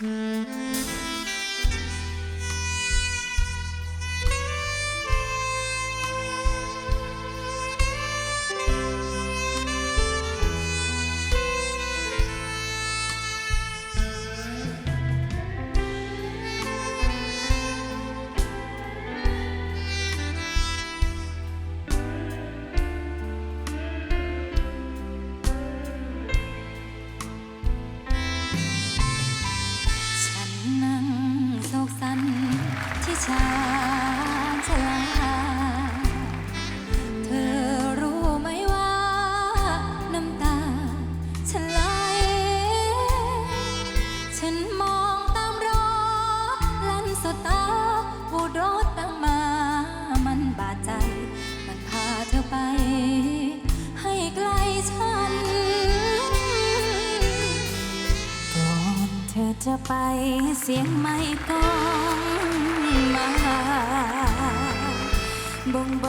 Música จะไปเสียงไม่ต้องมาบ่งบ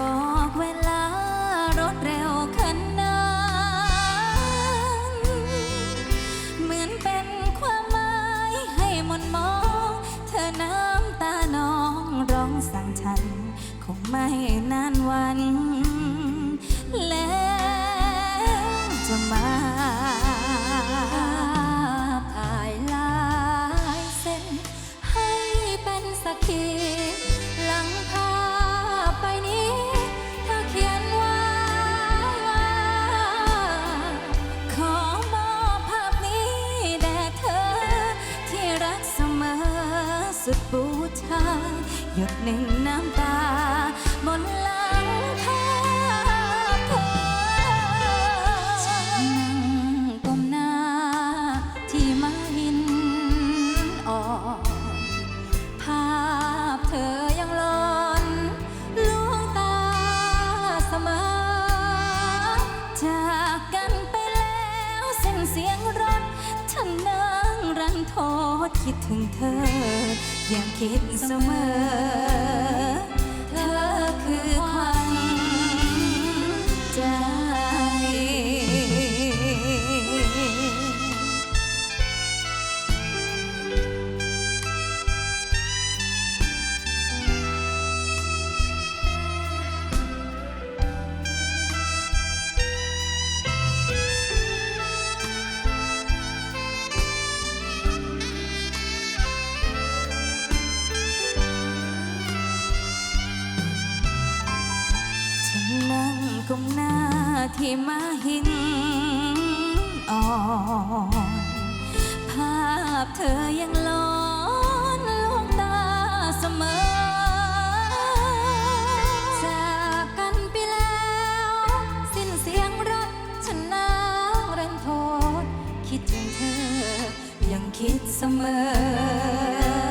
ดหนึ่งน้ำตา โทษคิดถึงเธอ อยางคิดเสมอ ก้มหน้าที่มาหินอ่อนภาพเธอยังลอนลวงตาเสมอ จากกันไปแล้ว สิ้นเสียงรัฉันนางรันโทคิดถึงเธอยังคิดเสมอ